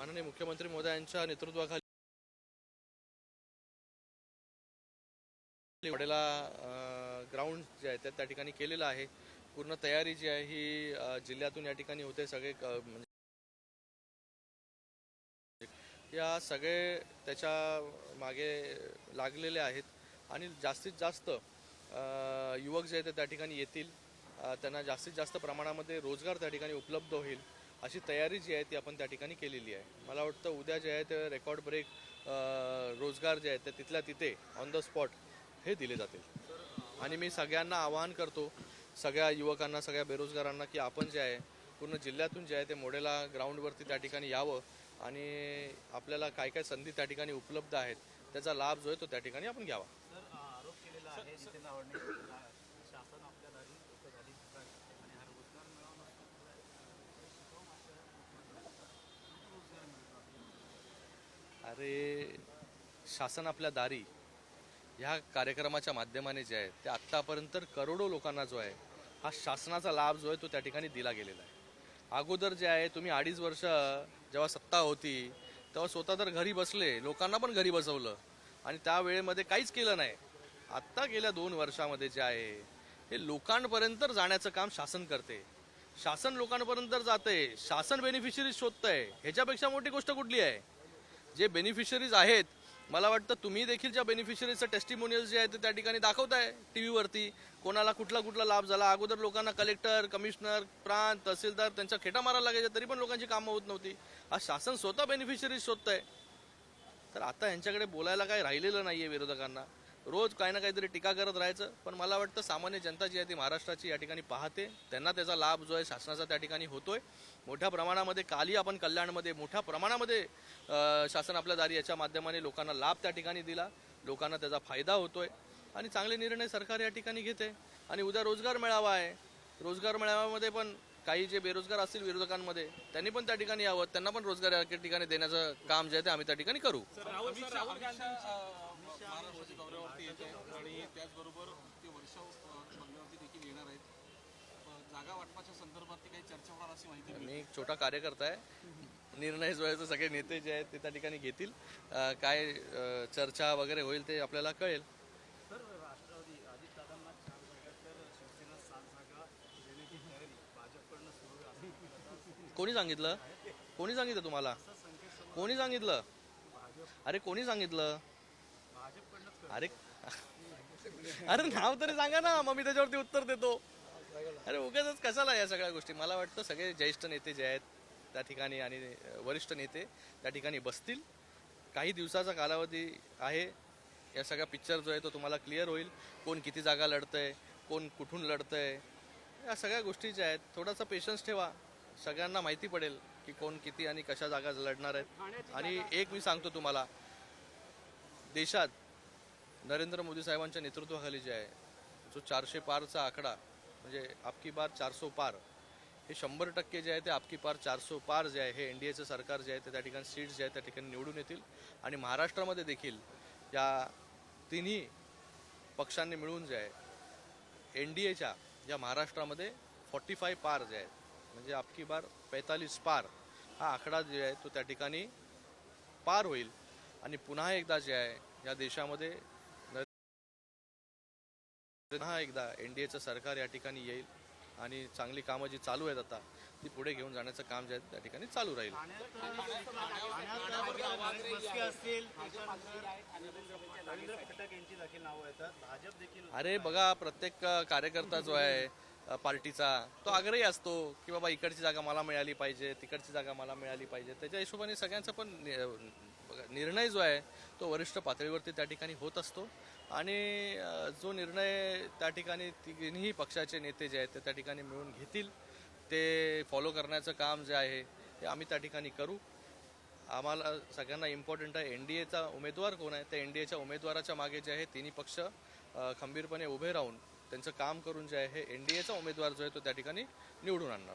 माननीय मुख्यमंत्री महोदयांच्या नेतृत्वाखाली वडेला ग्राउंड जे आहे ते त्या ठिकाणी केलेलं आहे. पूर्ण तयारी जी आहे ही जिल्ह्यातून या ठिकाणी होते सगळे म्हणजे या सगळे त्याच्यामागे लागलेले आहेत. आणि जास्तीत जास्त युवक जे आहेत ते त्या ठिकाणी येतील. त्यांना जास्तीत जास्त प्रमाणामध्ये रोजगार त्या ठिकाणी उपलब्ध होईल. अशी तयारी जी आहे ती आपण त्या ठिकाणी केलेली आहे. मला वाटतं उद्या जे आहे ते रेकॉर्ड ब्रेक रोजगार जे आहेत ते तिथल्या तिथे ऑन द स्पॉट हे दिले जातील. आणि मी सगळ्यांना आवाहन करतो सगळ्या युवकांना सगळ्या बेरोजगारांना की आपण जे आहे पूर्ण जिल्ह्यातून जे आहे ते मोडेला ग्राउंडवरती त्या ठिकाणी यावं आणि आपल्याला काय काय संधी त्या ठिकाणी उपलब्ध आहेत त्याचा लाभ जो आहे तो त्या ठिकाणी आपण घ्यावा सर आरोप केलेला आहे नितीन रावांनी शासन आपल्या दारी लोक झाली आणि हा रोजगार मिळवणं अरे शासन आपल्या दारी ह्या कार्यक्रमाच्या माध्यमाने जे आहे ते आत्तापर्यंत करोडो लोकांना जो आहे हा शासनाचा लाभ जो आहे तो त्या ठिकाणी दिला गेलेला आहे. अगोदर जे आहे तुम्ही अडीच वर्ष जेव्हा सत्ता होती तेव्हा स्वतः तर घरी बसले लोकांना पण घरी बसवलं आणि त्या वेळेमध्ये काहीच केलं नाही. आत्ता गेल्या दोन वर्षामध्ये जे आहे हे लोकांपर्यंत जाण्याचं काम शासन करते. शासन लोकांपर्यंत जाते शासन बेनिफिशरीज शोधतंय. ह्याच्यापेक्षा मोठी गोष्ट कुठली आहे? जे बेनिफिशरीज आहेत मला वाटतं तुम्ही देखील ज्या बेनिफिशरीजचं टेस्टिमोनियल जे आहे ते त्या ठिकाणी दाखवताय टी व्हीवरती कोणाला कुठला कुठला लाभ झाला. अगोदर लोकांना कलेक्टर कमिशनर प्रांत तहसीलदार त्यांच्या खेटा मारायला लागायच्या तरी पण लोकांची कामं होत नव्हती. आज शासन स्वतः बेनिफिशरीज शोधतंय. तर आता यांच्याकडे बोलायला काही राहिलेलं नाहीये विरोधकांना. रोज काही ना काहीतरी टीका करत राहायचं. पण मला वाटतं सामान्य जनता जी आहे ती महाराष्ट्राची या ठिकाणी पाहते. त्यांना त्याचा लाभ जो आहे शासनाचा त्या ठिकाणी होतोय. मोठ्या प्रमाणामध्ये कालही आपण कल्याणमध्ये मोठ्या प्रमाणामध्ये शासन आपल्या दारी याच्या माध्यमाने लोकांना लाभ त्या ठिकाणी दिला. लोकांना त्याचा फायदा होतोय. आणि चांगले निर्णय सरकार या ठिकाणी घेते. आणि उद्या रोजगार मेळावा आहे. रोजगार मेळाव्यामध्ये पण काही जे बेरोजगार असतील विरोधकांमध्ये त्यांनी पण त्या ठिकाणी यावं. त्यांना पण रोजगार या ठिकाणी देण्याचं काम जे आहे ते आम्ही त्या ठिकाणी करू. महाराष्ट्राच्या दौऱ्यावरती येत आहे आणि त्याचबरोबर ते वर्षा बंगल्यावरती देखील येणार आहेत. जागा वाटपाच्या संदर्भात काही चर्चा होणार अशी माहिती. मी एक छोटा कार्यकर्ता आहे. निर्णय जो आहे तो सगळे नेते जे आहेत ते त्या ठिकाणी घेतील. काय चर्चा वगैरे होईल ते आपल्याला कळेल. सर राष्ट्रवादी अजित दादांना चार जागा तर शिवसेना सात जागा देण्याची तयारी भाजपकडनं सुरू आहे असं कोणी सांगितलं? कोणी सांगितलं तुम्हाला? कोणी सांगितलं? अरे कोणी सांगितलं? अरे अरे नाव तरी सांगा ना मग मी त्याच्यावरती उत्तर देतो. अरे उगाच कशाला या सगळ्या गोष्टी? मला वाटतं सगळे ज्येष्ठ नेते जे आहेत त्या ठिकाणी आणि वरिष्ठ नेते त्या ठिकाणी बसतील. काही दिवसाचा कालावधी आहे. या सगळा पिक्चर जो आहे तो तुम्हाला क्लिअर होईल. कोण किती जागा लढतंय कोण कुठून लढतंय. या सगळ्या गोष्टी ज्या आहेत थोडासा पेशन्स ठेवा. सगळ्यांना माहिती पडेल की कोण किती आणि कशा जागा लढणार आहेत. आणि एक मी सांगतो तुम्हाला. देशात नरेंद्र मोदी साहेबांच्या नेतृत्वाखाली जे आहे जो चारशे पारचा आकडा म्हणजे आपकी बार चारसो पार हे शंभर टक्के जे आहे ते आपकी पार चारसो पार जे आहे हे एन डी एचं सरकार जे आहे ते त्या ठिकाणी सीट्स जे आहेत त्या ठिकाणी निवडून येतील. आणि महाराष्ट्रामध्ये देखील या तिन्ही पक्षांनी मिळून जे आहे एन डी एच्या या महाराष्ट्रामध्ये फॉर्टी फाय पार जे आहेत म्हणजे आपकी बार पैतालीस पार हा आकडा जे आहे तो त्या ठिकाणी पार होईल. आणि पुन्हा एकदा जे आहे या देशामध्ये हा पुन्हा एकदा एन डी एचं सरकार या ठिकाणी येईल आणि चांगली कामं जी चालू आहेत आता ती पुढे घेऊन जाण्याचं काम जे आहे त्या ठिकाणी चालू राहील. अरे बघा प्रत्येक कार्यकर्ता जो आहे पार्टीचा तो आग्रही असतो की बाबा इकडची जागा मला मिळाली पाहिजे तिकडची जागा मला मिळाली पाहिजे. त्याच्या हिशोबाने सगळ्यांचा पण निर्णय जो आहे तो वरिष्ठ पातळीवरती त्या ठिकाणी होत असतो. आणि जो निर्णय त्या ठिकाणी तिन्ही पक्षाचे नेते जे आहेत ते त्या ठिकाणी मिळून घेतील ते फॉलो करण्याचं काम जे आहे ते आम्ही त्या ठिकाणी करू. आम्हाला सगळ्यांना इम्पॉर्टंट आहे एन डी एचा उमेदवार कोण आहे त्या एन डी एच्या उमेदवाराच्या मागे जे आहे तिन्ही पक्ष खंबीरपणे उभे राहून त्यांचं काम करून जे आहे हे एन डी एचा उमेदवार जो आहे तो त्या ठिकाणी निवडून आणणार.